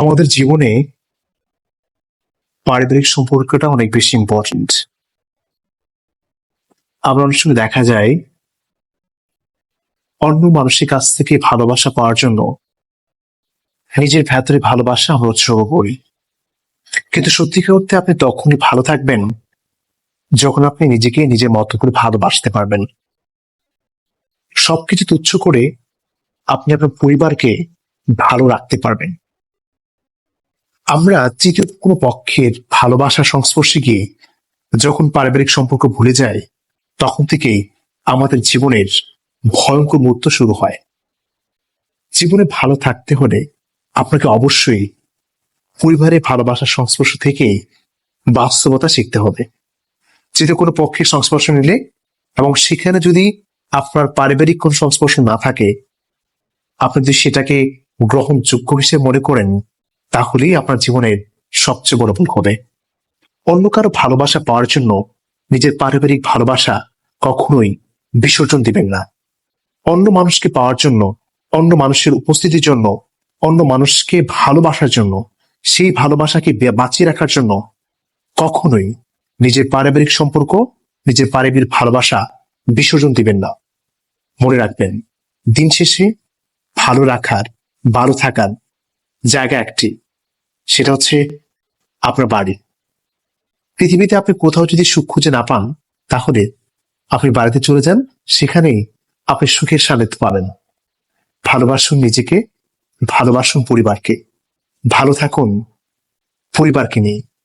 আমাদের জীবনে পারিবারিক সম্পর্কটা অনেক বেশি ইম্পর্ট্যান্ট আবার অনেক সময় দেখা যায়, অন্য মানুষের কাছ থেকে ভালোবাসা পাওয়ার জন্য নিজের ভেতরে ভালোবাসা আমরা উৎসর্গ করি। কিন্তু সত্যিকার অর্থে আপনি তখনই ভালো থাকবেন যখন আপনি নিজেকে নিজের মতো করে ভালোবাসতে পারবেন। সবকিছু তুচ্ছ করে আপনি আপনার পরিবারকে ভালো রাখতে পারবেন। আমরা তৃতীয় কোনো পক্ষের ভালোবাসার সংস্পর্শে গিয়ে যখন পারিবারিক সম্পর্ক ভুলে যাই তখন থেকেই আমাদের জীবনের ভয়ঙ্কর মুহূর্ত শুরু হয়। জীবনে ভালো থাকতে হলে আপনাকে অবশ্যই পরিবারের ভালোবাসার সংস্পর্শ থেকেই বাস্তবতা শিখতে হবে। যেটা কোনো পক্ষের সংস্পর্শ নিলে এবং সেখানে যদি আপনার পারিবারিক কোন সংস্পর্শ না থাকে, আপনি যদি সেটাকে গ্রহণযোগ্য হিসেবে মনে করেন তাহলেই আপনার জীবনের সবচেয়ে বড় ভুল হবে। অন্য কারও ভালোবাসা পাওয়ার জন্য নিজের পারিবারিক ভালোবাসা কখনোই বিসর্জন দিবেন না। অন্য মানুষকে পাওয়ার জন্য, অন্য মানুষের উপস্থিতির জন্য, অন্য মানুষকে ভালোবাসার জন্য, সেই ভালোবাসাকে বাঁচিয়ে রাখার জন্য কখনোই নিজের পারিবারিক সম্পর্ক, নিজের পারিবারিক ভালোবাসা বিসর্জন দিবেন না। মনে রাখবেন, দিন শেষে ভালো রাখার, ভালো থাকার জায়গা একটি। সেটা হচ্ছে আপনার বাড়ি। পৃথিবীতে আপনি কোথাও যদি সুখ খুঁজে না পান, তাহলে আপনি বাড়িতে চলে যান, সেখানেই আপনি সুখের সান্নিধ্য পাবেন। ভালোবাসুন নিজেকে, ভালোবাসুন পরিবারকে। ভালো থাকুন পরিবারকে নিয়ে।